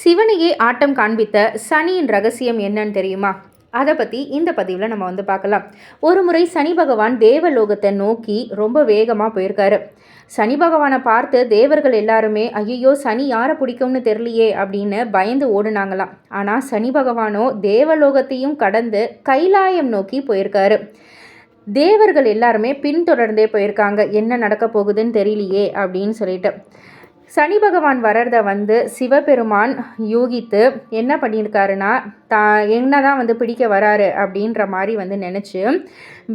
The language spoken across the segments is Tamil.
சிவனையே ஆட்டம் காண்பித்த சனியின் ரகசியம் என்னன்னு தெரியுமா? அதை பற்றி இந்த பதிவில் நம்ம வந்து பார்க்கலாம். ஒரு முறை சனி பகவான் தேவலோகத்தை நோக்கி ரொம்ப வேகமாக போயிருக்காரு. சனி பகவானை பார்த்து தேவர்கள் எல்லாருமே ஐயோ சனி யாரை பிடிக்கும்னு தெரியலையே அப்படின்னு பயந்து ஓடுனாங்களாம். ஆனால் சனி பகவானோ தேவலோகத்தையும் கடந்து கைலாயம் நோக்கி போயிருக்காரு. தேவர்கள் எல்லாருமே பின்தொடர்ந்தே போயிருக்காங்க. என்ன நடக்க போகுதுன்னு தெரியலையே அப்படின்னு சொல்லிட்டு. சனி பகவான் வர்றத வந்து சிவபெருமான் யூகித்து என்ன பண்ணியிருக்காருன்னா தா என்ன தான் வந்து பிடிக்க வராரு அப்படின்ற மாதிரி வந்து நினச்சி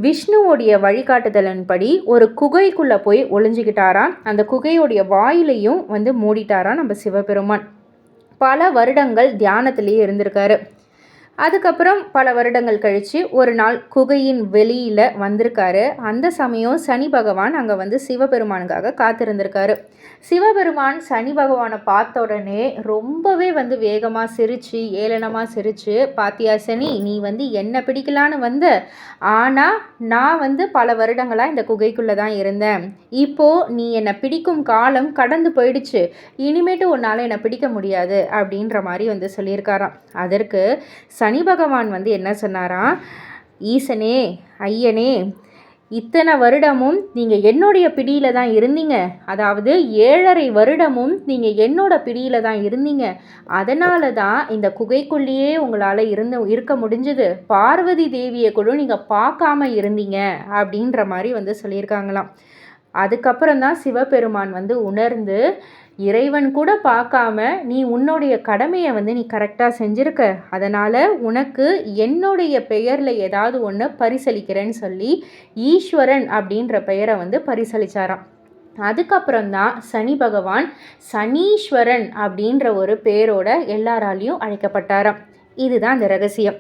விஷ்ணுவோடைய வழிகாட்டுதலின்படி ஒரு குகைக்குள்ளே போய் ஒளிஞ்சிக்கிட்டாராம் அந்த குகையோடைய வாயிலையும் வந்து மூடிட்டாராம் நம்ம சிவபெருமான். பல வருடங்கள் தியானத்திலேயே இருந்திருக்காரு. அதுக்கப்புறம் பல வருடங்கள் கழித்து ஒரு நாள் குகையின் வெளியில் வந்திருக்காரு. அந்த சமயம் சனி பகவான் அங்கே வந்து சிவபெருமானுக்காக காத்திருந்திருக்காரு. சிவபெருமான் சனி பகவானை பார்த்த உடனே ரொம்பவே வந்து வேகமாக சிரித்து ஏளனமாக சிரித்து பாத்தியா சனி நீ வந்து என்ன பிடிக்கலான்னு வந்த? ஆனால் நான் வந்து பல வருடங்களாக இந்த குகைக்குள்ளே தான் இருந்தேன். இப்போது நீ என்னை பிடிக்கும் காலம் கடந்து போயிடுச்சு. இனிமேட்டு உன்னால் என்னை பிடிக்க முடியாது. அப்படின்ற மாதிரி வந்து சொல்லியிருக்காராம். அதற்கு சனி பகவான் வந்து என்ன சொன்னாராம் ஈசனே ஐயனே இத்தனை வருடமும் நீங்கள் என்னுடைய பிடியில் தான் இருந்தீங்க. அதாவது ஏழரை வருடமும் நீங்கள் என்னோட பிடியில் தான் இருந்தீங்க. அதனால தான் இந்த குகைக்குள்ளேயே உங்களால் இருந்து இருக்க முடிஞ்சது. பார்வதி தேவியை கூட நீங்கள் பார்க்காம இருந்தீங்க. அப்படின்ற மாதிரி வந்து சொல்லியிருக்காங்களாம். அதுக்கப்புறம் தான் சிவபெருமான் வந்து உணர்ந்து இறைவன் கூட பார்க்காம நீ உன்னுடைய கடமையை வந்து நீ கரெக்டாக செஞ்சுருக்க. அதனால் உனக்கு என்னுடைய பெயரில் ஏதாவது ஒன்று பரிசளிக்கிறேன்னு சொல்லி ஈஸ்வரன் அப்படின்ற பெயரை வந்து பரிசளித்தாராம் அதுக்கப்புறம்தான் சனி பகவான் சனீஸ்வரன் அப்படின்ற ஒரு பேரோட எல்லாராலையும் அழைக்கப்பட்டாராம். இதுதான் அந்த ரகசியம்.